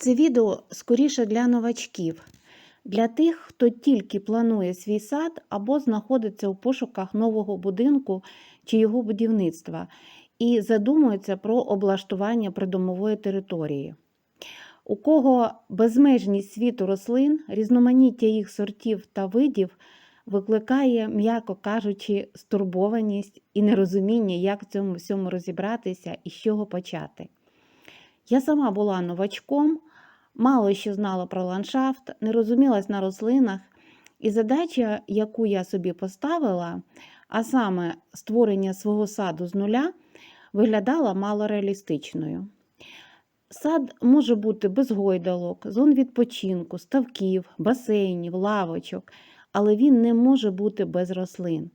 Це відео скоріше для новачків, для тих, хто тільки планує свій сад або знаходиться у пошуках нового будинку чи його будівництва і задумується про облаштування придомової території. У кого безмежність світу рослин, різноманіття їх сортів та видів викликає, м'яко кажучи, стурбованість і нерозуміння, як в цьому всьому розібратися і з чого почати. Я сама була новачком, мало що знала про ландшафт, не розумілась на рослинах, і задача, яку я собі поставила, а саме створення свого саду з нуля, виглядала мало реалістичною. Сад може бути без гойдалок, зон відпочинку, ставків, басейнів, лавочок, але він не може бути без рослин.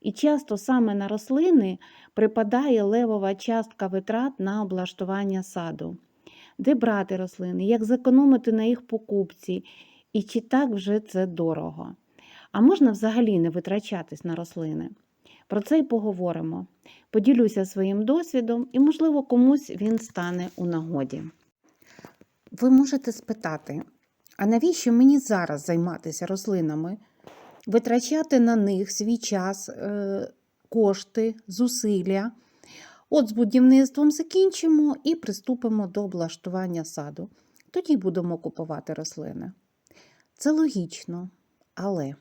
І часто саме на рослини припадає левова частка витрат на облаштування саду. Де брати рослини, як зекономити на їх покупці, і чи так вже це дорого. А можна взагалі не витрачатись на рослини? Про це й поговоримо. Поділюся своїм досвідом і, можливо, комусь він стане у нагоді. Ви можете спитати, а навіщо мені зараз займатися рослинами? Витрачати на них свій час, е, кошти, зусилля. От з будівництвом закінчимо і приступимо до облаштування саду. Тоді будемо купувати рослини. Це логічно, але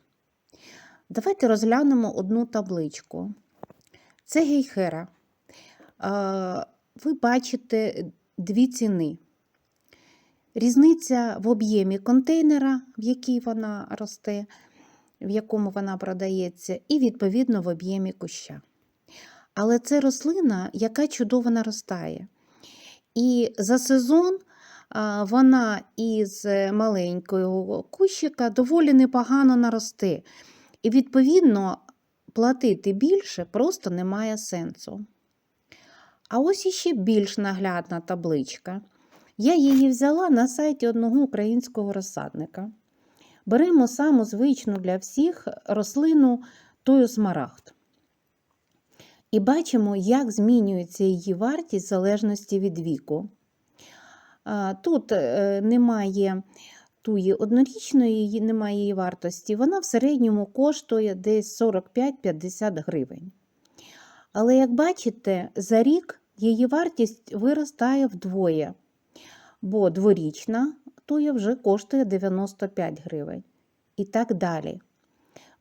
давайте розглянемо одну табличку. Це гейхера. Ви бачите дві ціни. Різниця в об'ємі контейнера, в якій вона росте, в якому вона продається, і, відповідно, в об'ємі куща. Але це рослина, яка чудово наростає. І за сезон вона із маленького кущика доволі непогано наросте. І, відповідно, платити більше просто немає сенсу. А ось іще більш наглядна табличка. Я її взяла на сайті одного українського розсадника. Беремо саму звичну для всіх рослину тою смарагд. І бачимо, як змінюється її вартість в залежності від віку. Тут е, немає туї однорічної, немає її вартості, вона в середньому коштує десь 45-50 гривень. Але, як бачите, за рік її вартість виростає вдвоє, бо дворічна туя вже коштує 95 гривень. І так далі.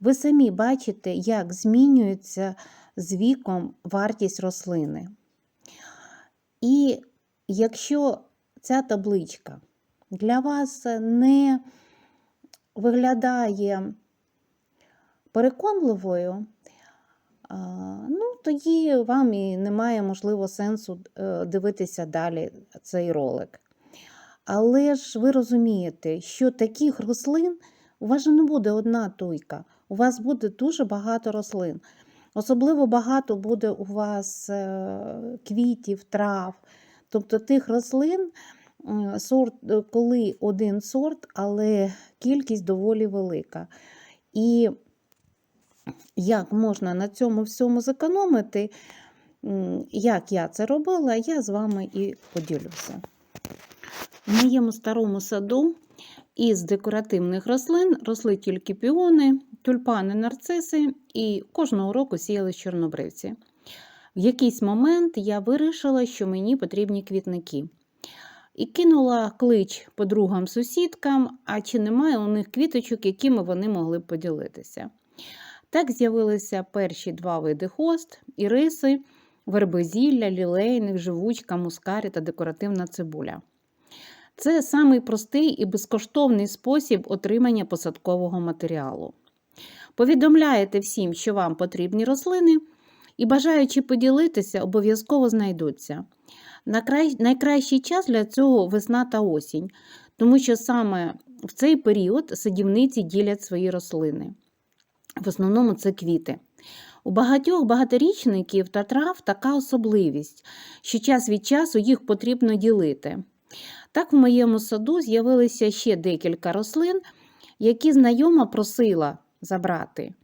Ви самі бачите, як змінюється з віком вартість рослини. І якщо ця табличка для вас не виглядає переконливою, ну, тоді вам і немає, можливо, сенсу е, дивитися далі цей ролик. Але ж ви розумієте, що таких рослин у вас же не буде одна туйка, у вас буде дуже багато рослин. Особливо багато буде у вас е, квітів, трав, тобто тих рослин, сорт, е, коли один сорт, але кількість доволі велика. І як можна на цьому всьому зекономити, як я це робила, я з вами і поділюся. В моєму старому саду із декоративних рослин росли тільки піони, тюльпани, нарциси і кожного року сіяли чорнобривці. В якийсь момент я вирішила, що мені потрібні квітники. І кинула клич подругам-сусідкам, а чи немає у них квіточок, якими вони могли б поділитися. Так з'явилися перші два види хост, іриси, вербезілля, лілейник, живучка, мускарі та декоративна цибуля. Це самий простий і безкоштовний спосіб отримання посадкового матеріалу. Повідомляєте всім, що вам потрібні рослини, і бажаючи поділитися, обов'язково знайдуться. Найкращий час для цього весна та осінь, тому що саме в цей період садівниці ділять свої рослини. В основному це квіти. У багатьох багаторічників та трав така особливість, що час від часу їх потрібно ділити. Так, в моєму саду з'явилися ще декілька рослин, які знайома просила забрати,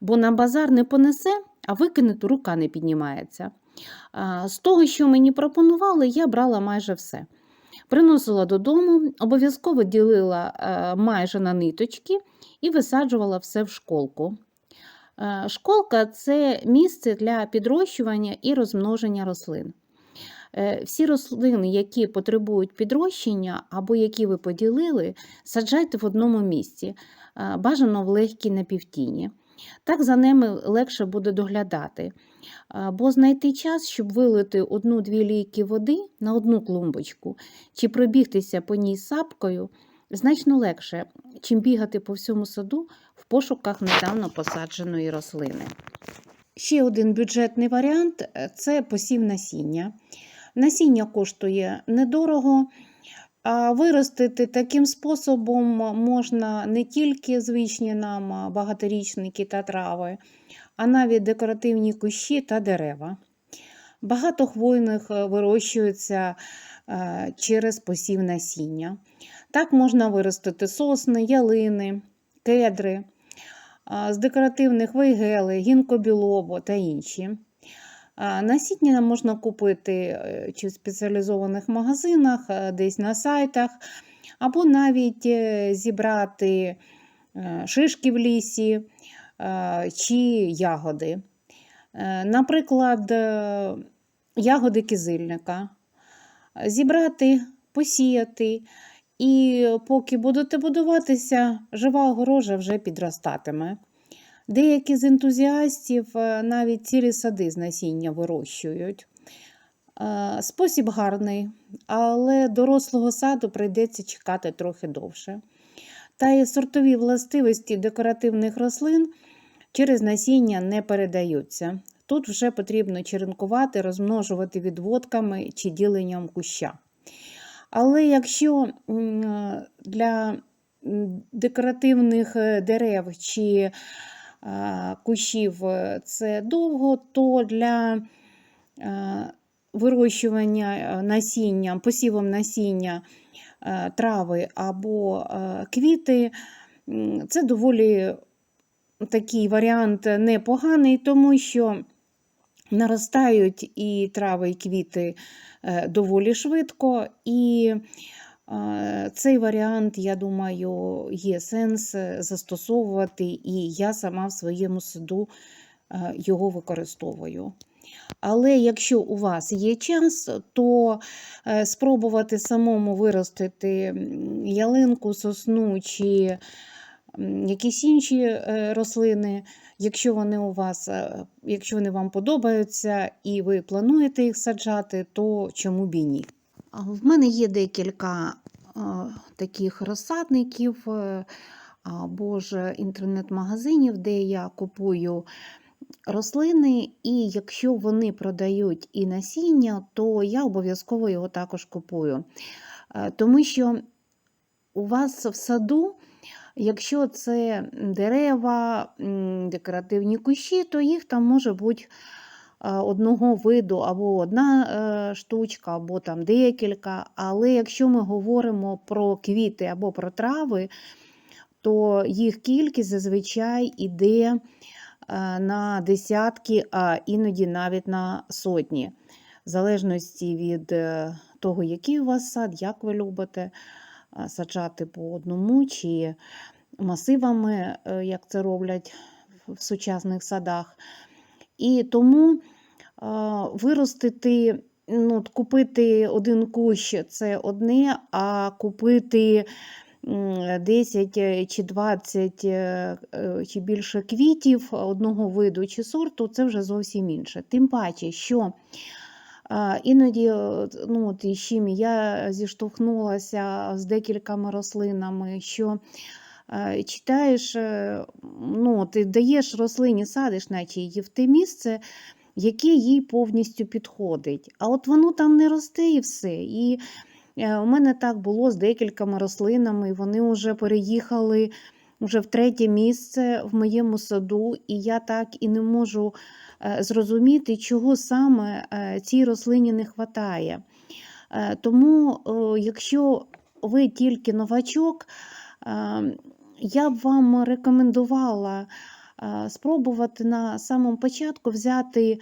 бо на базар не понесе, а викинути рука не піднімається. З того, що мені пропонували, я брала майже все. Приносила додому, обов'язково ділила е, майже на ниточки і висаджувала все в школку. Е, Школка це місце для підрощування і розмноження рослин. Е, Всі рослини, які потребують підрощення або які ви поділили, саджайте в одному місці, бажано в легкій напівтіні. Так за ними легше буде доглядати. Е, Бо знайти час, щоб вилити одну-дві лійки води на одну клумбочку чи пробігтися по ній сапкою, значно легше, чим бігати по всьому саду в пошуках недавно посадженої рослини. Ще один бюджетний варіант е, це посів насіння. Насіння коштує недорого, а виростити таким способом можна не тільки звичні нам багаторічники та трави, а навіть декоративні кущі та дерева. Багато хвойних е, вирощується е, через посів насіння. Так можна виростити сосни, ялини, кедри, з декоративних вейгели, гінкобілобо та інші. Насіння можна купити е, чи в спеціалізованих магазинах, е, десь на сайтах, або навіть е, зібрати шишки в лісі чи ягоди. Наприклад, ягоди кизильника. Зібрати, посіяти, і поки будете будуватися, жива огорожа вже підростатиме. Деякі з ентузіастів е, навіть цілі сади з насіння вирощують. Е, Спосіб гарний, але дорослого саду прийдеться чекати трохи довше. Та й сортові властивості декоративних рослин через насіння не передаються. Тут вже потрібно черенкувати, розмножувати відводками чи діленням куща. Але якщо е, для декоративних дерев чи кущів е, це довго, то для е, вирощування е, насіння, посівом насіння трави або квіти, це доволі такий варіант непоганий, тому що наростають і трави, і квіти доволі швидко. І цей варіант, я думаю, є сенс е, застосовувати, і я сама в своєму саду е, його використовую. Але якщо у вас є час, то е, спробувати самому виростити ялинку, сосну чи якісь інші рослини, якщо вони у вас, якщо вони вам подобаються і ви плануєте їх саджати, то чому б і ні? В мене є декілька таких розсадників е, або ж інтернет-магазинів, де я купую рослини, і якщо вони продають і насіння, то я обов'язково його також купую. Е, Тому що у вас в саду, якщо це дерева, декоративні кущі, то їх там може бути одного виду або одна е, штучка, або там декілька. Але якщо ми говоримо про квіти або про трави, то їх кількість зазвичай іде е, на десятки, а іноді навіть на сотні, в залежності від е, того, який у вас сад, як ви любите е, саджати по одному чи масивами, е, як це роблять в сучасних садах. І тому е, виростити, ну, купити один кущ це одне, а купити 10 е, чи 20 е, е, чи більше квітів одного виду чи сорту це вже зовсім інше. Тим паче, що Іноді, ну, от із чим я зіштовхнулася з декількома рослинами, що читаєш, ну, ти даєш рослині, садиш, наче її в те місце, яке їй повністю підходить. А от воно там не росте і все. І е, у мене так було з декількома рослинами, вони вже переїхали вже в третє місце в моєму саду, і я так і не можу е, зрозуміти, чого саме е, цій рослині не вистачає. Тому, якщо ви тільки новачок, е, я б вам рекомендувала спробувати на самому початку взяти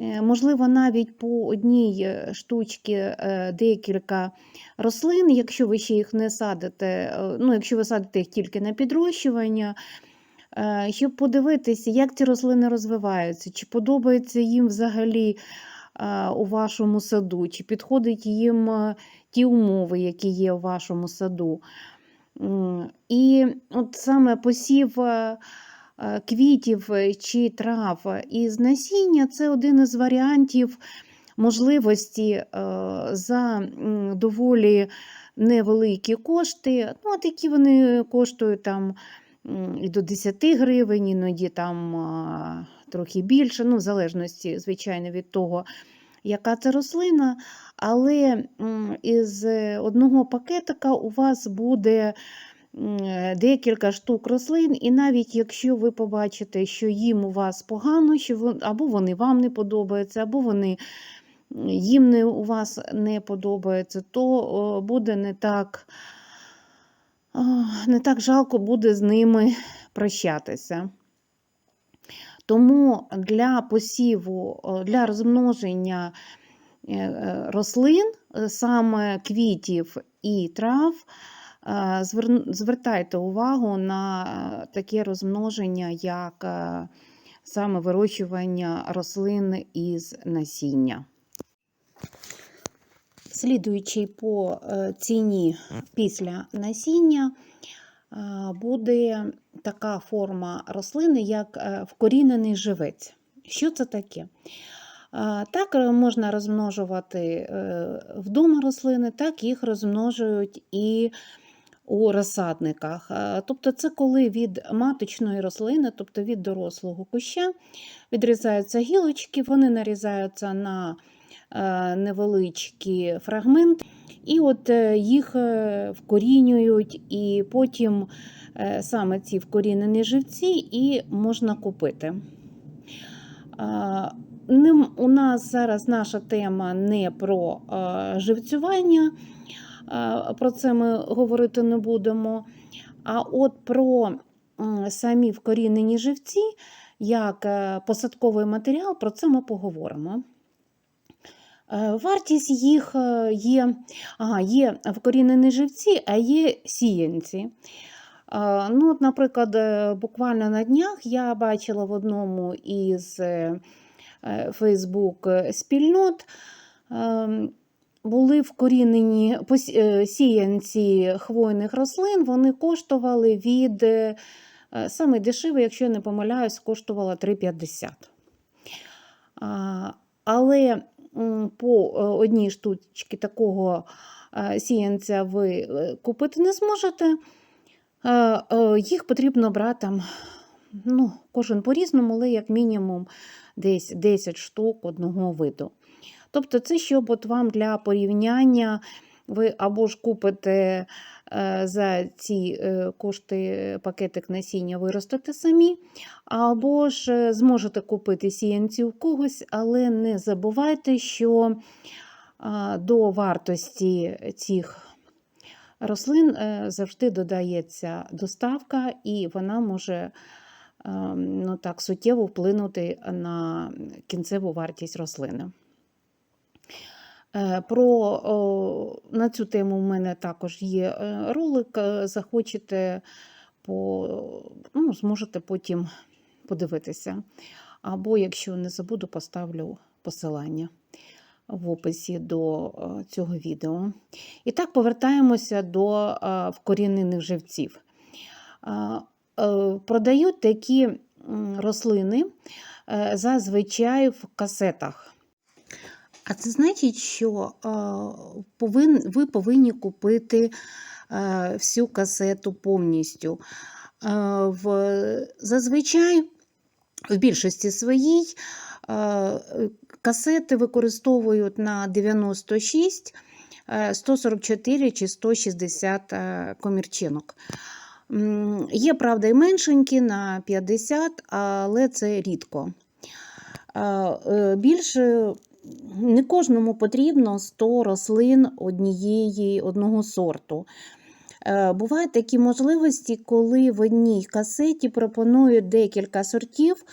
Е, Можливо, навіть по одній е, штучці е, декілька рослин, якщо ви ще їх не садите, е, ну, якщо ви садите їх тільки на підрощування, е, щоб подивитися, як ці рослини розвиваються, чи подобається їм взагалі е, у вашому саду, чи підходять їм е, ті умови, які є у вашому саду. І от саме посів е, е, квітів е, чи трав е, із насіння це один із варіантів можливості е, за доволі невеликі кошти. Ну, от які вони коштують там і до 10 гривень, іноді там трохи більше, ну, в залежності, звичайно, від того, яка це рослина. Але із е, одного пакетика у вас буде е, декілька штук рослин, і навіть якщо ви побачите, що їм у вас погано, що вон- або вони вам не подобаються, або вони їм не, у вас не подобаються, то буде не так, не так жалко буде з ними прощатися. Тому для посіву, для розмноження е, е, рослин, е, саме квітів і трав, е, звертайте увагу на е, таке розмноження, як е, саме вирощування рослин із насіння. Слідуючи по е, ціні після насіння, е, буде така форма рослини, як е, вкорінений живець. Що це таке? Е, Так е, можна розмножувати е, вдома рослини, так їх розмножують і у розсадниках. Е, Тобто, це коли від маточної рослини, тобто від дорослого куща, відрізаються гілочки, вони нарізаються на е, невеличкі фрагменти, і от е, їх вкорінюють, і потім саме ці вкорінені живці і можна купити. Ним- У нас зараз наша тема не про живцювання, про це ми говорити не будемо. А от про самі вкорінені живці, як е, посадковий матеріал, про це ми поговоримо. Е, Вартість їх е, є, ага, є вкорінені живці, а є сіянці. Е, Ну, от, наприклад, е, буквально на днях я бачила в одному із е, е, Фейсбук е, спільнот. Були вкорінені е, сіянці хвойних рослин, вони коштували від е, саме дешеве, якщо я не помиляюсь, коштувало 3,50. Але по е, одній штучці такого сіянця ви купити не зможете. Їх потрібно брати ну, кожен по-різному, але як мінімум десь 10 штук одного виду. Тобто, це щоб от вам для порівняння ви або ж купите е, за ці е, кошти пакетик насіння виростете самі, або ж е, зможете купити сіянці у когось, але не забувайте, що до вартості цих рослин завжди додається доставка, і вона може ем, ну, так, суттєво вплинути на кінцеву вартість рослини. Е, Про, на цю тему в мене також є е, ролик. е, Захочете, по, ну, зможете потім подивитися. Або, якщо не забуду, поставлю посилання в описі до цього відео. І так, повертаємося до вкорінених живців. Продають такі рослини зазвичай в касетах. А це значить, що е, ви повинні купити е, всю касету повністю. Е, зазвичай, в більшості своїй, касети використовують на 96, е, 144 чи 160 е, комірчинок. Є, правда, і меншенькі на 50, але це рідко. Більше не кожному потрібно 100 рослин однієї, одного сорту. Е, Бувають такі можливості, коли в одній касеті пропонують декілька сортів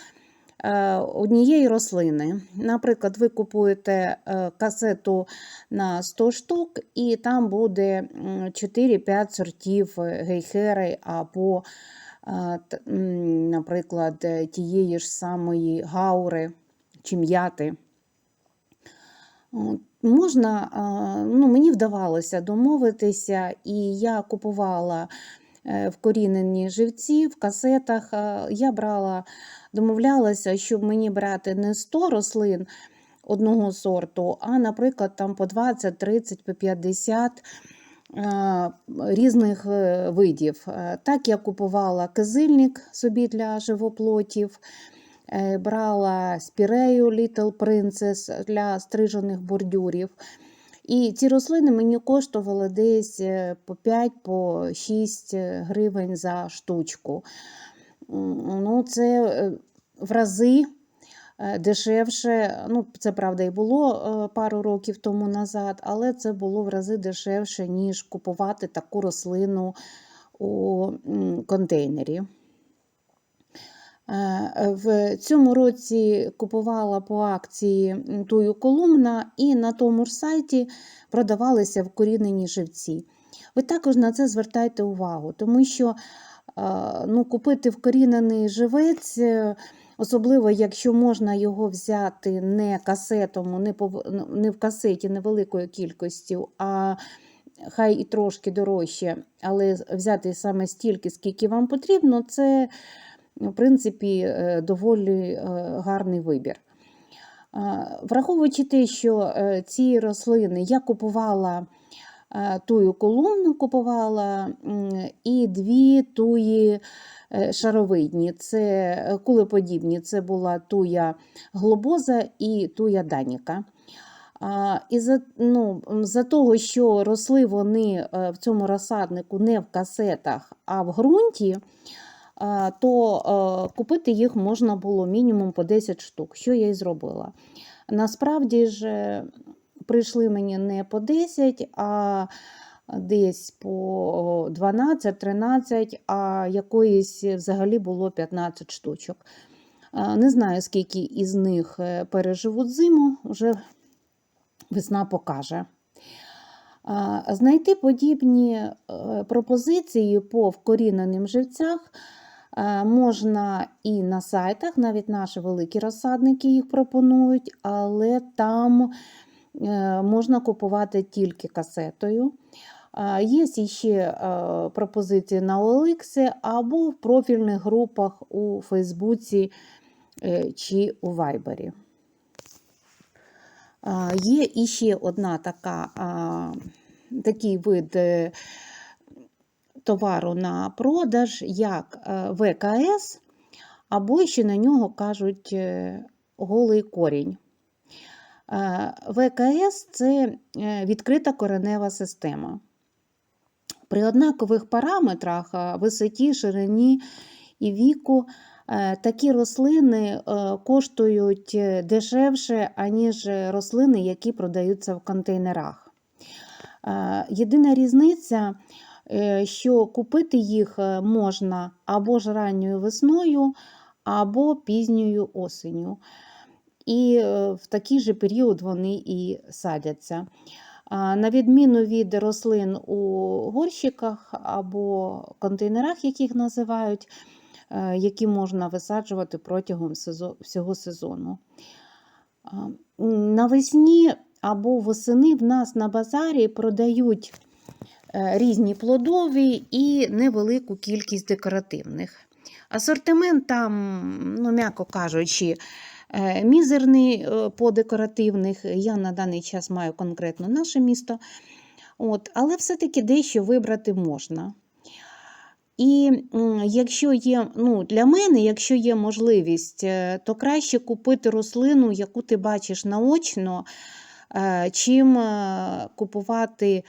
е, однієї рослини. Наприклад, ви купуєте е, касету на 100 штук, і там буде 4-5 сортів гейхери або, наприклад, тієї ж самої гаури чи м'яти. Можна, ну, мені вдавалося домовитися, і я купувала е, вкорінені живці в касетах. Я брала, домовлялася, щоб мені брати не 100 рослин одного сорту, а, наприклад, там по 20, 30, по 50 е, різних е, видів. Е, Так я купувала кизильник собі для живоплотів. Е, брала спірею Little Princess для стрижених бордюрів. І ці рослини мені коштували десь е, по 5-6 гривень за штучку. Ну, це е, в рази е, дешевше. Ну, це правда і було е, пару років тому назад, але це було в рази дешевше, ніж купувати таку рослину у контейнері. Е, В цьому році купувала по акції тую колумна, і на тому ж сайті продавалися вкорінені живці. Ви також на це звертайте увагу, тому що е, ну, купити вкорінений живець, е, особливо якщо можна його взяти не касетом, не, не в касеті невеликою кількістю, а хай і трошки дорожче, але взяти саме стільки, скільки вам потрібно, це в принципі, е, доволі е, гарний вибір. Враховуючи те, що е, ці рослини я купувала е, тую колумну, купувала і дві туї е, шаровидні, це е, кулеподібні, це була туя глобоза і туя даніка. І за, ну, за того, що росли вони е, в цьому розсаднику не в касетах, а в ґрунті, то е, купити їх можна було мінімум по 10 штук, що я і зробила. Насправді ж е, прийшли мені не по 10, а десь по 12-13, а якоїсь взагалі було 15 штучок. Е, Не знаю, скільки із них е, переживуть зиму, вже весна покаже. Знайти подібні е, пропозиції по вкоріненим живцях е, можна і на сайтах, навіть наші великі розсадники їх пропонують, але там е, можна купувати тільки касетою. Є ще е, пропозиції на OLX або в профільних групах у Фейсбуці е, чи у Вайбері. Є іще одна така, такий вид е, товару на продаж, як е, ВКС, або ще на нього кажуть е, голий корінь. Е, ВКС це відкрита коренева система. При однакових параметрах висоті, ширині і віку такі рослини коштують дешевше, аніж рослини, які продаються в контейнерах. Єдина різниця, що купити їх е, можна або ж ранньою весною, або пізньою осенню. І е, в такий же період вони і садяться. На відміну від рослин у горщиках або контейнерах, яких називають, е, які можна висаджувати протягом всього сезону. Навесні або восени в нас на базарі продають різні плодові і невелику кількість декоративних. Асортимент там, ну, м'яко кажучи, е, мізерний е, по декоративних. Я на даний час маю конкретно наше місто. От, але все-таки дещо вибрати можна. І якщо є, ну, для мене, якщо є можливість, е, то краще купити рослину, яку ти бачиш наочно, е, чим е, купувати е,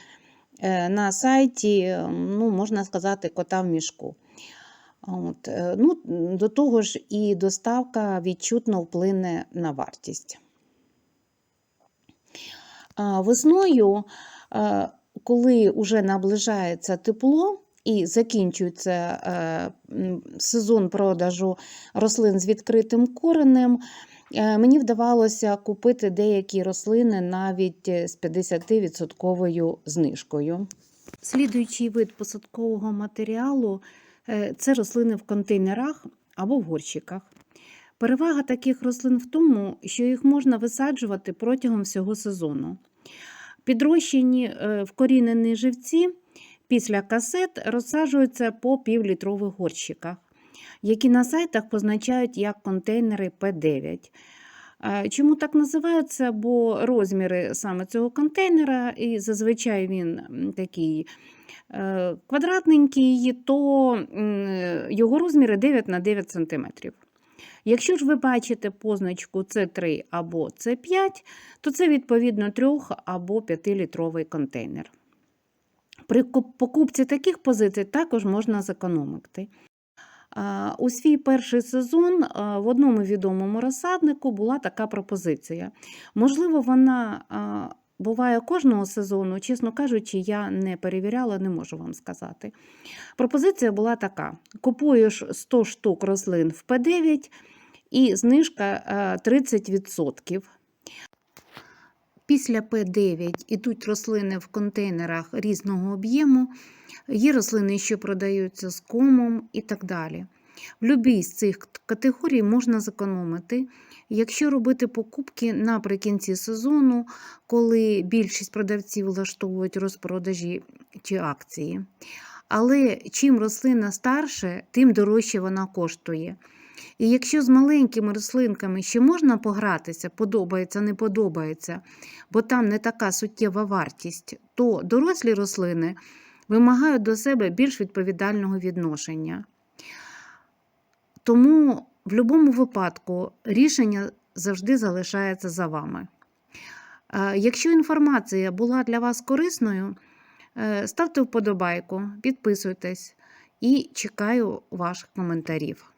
на сайті, е, ну, можна сказати, кота в мішку. От, е, ну, до того ж, і доставка відчутно вплине на вартість. Весною, е, коли вже наближається тепло, і закінчується е, сезон продажу рослин з відкритим коренем, мені вдавалося купити деякі рослини навіть е, з 50% знижкою. Слідуючий вид посадкового матеріалу е, це рослини в контейнерах або в горщиках. Перевага таких рослин в тому, що їх можна висаджувати протягом всього сезону. Підрощені е, вкорінені живці після касет розсаджуються по півлітрових горщиках, які на сайтах позначають як контейнери П9. Е, Чому так називаються? Бо розміри саме цього контейнера, і зазвичай він такий е, квадратненький, то його розміри 9 на 9 см. Якщо ж ви бачите позначку С3 або С5, то це відповідно 3 або 5-літровий контейнер. При покупці таких позицій також можна зекономити. У свій перший сезон в одному відомому розсаднику була така пропозиція. Можливо, вона буває кожного сезону, чесно кажучи, я не перевіряла, не можу вам сказати. Пропозиція була така: купуєш 100 штук рослин в П9 і знижка а, 30%. Після П9 ідуть рослини в контейнерах різного об'єму, є рослини, що продаються з комом і так далі. В будь-якій з цих категорій можна зекономити, якщо робити покупки наприкінці сезону, коли більшість продавців влаштовують розпродажі чи акції. Але чим рослина старше, тим дорожче вона коштує. І якщо з маленькими рослинками ще можна погратися, подобається, не подобається, бо там не така суттєва вартість, то дорослі рослини вимагають до себе більш відповідального відношення. Тому в будь-якому випадку рішення завжди залишається за вами. Е, Якщо інформація була для вас корисною, е, ставте вподобайку, підписуйтесь і чекаю ваших коментарів.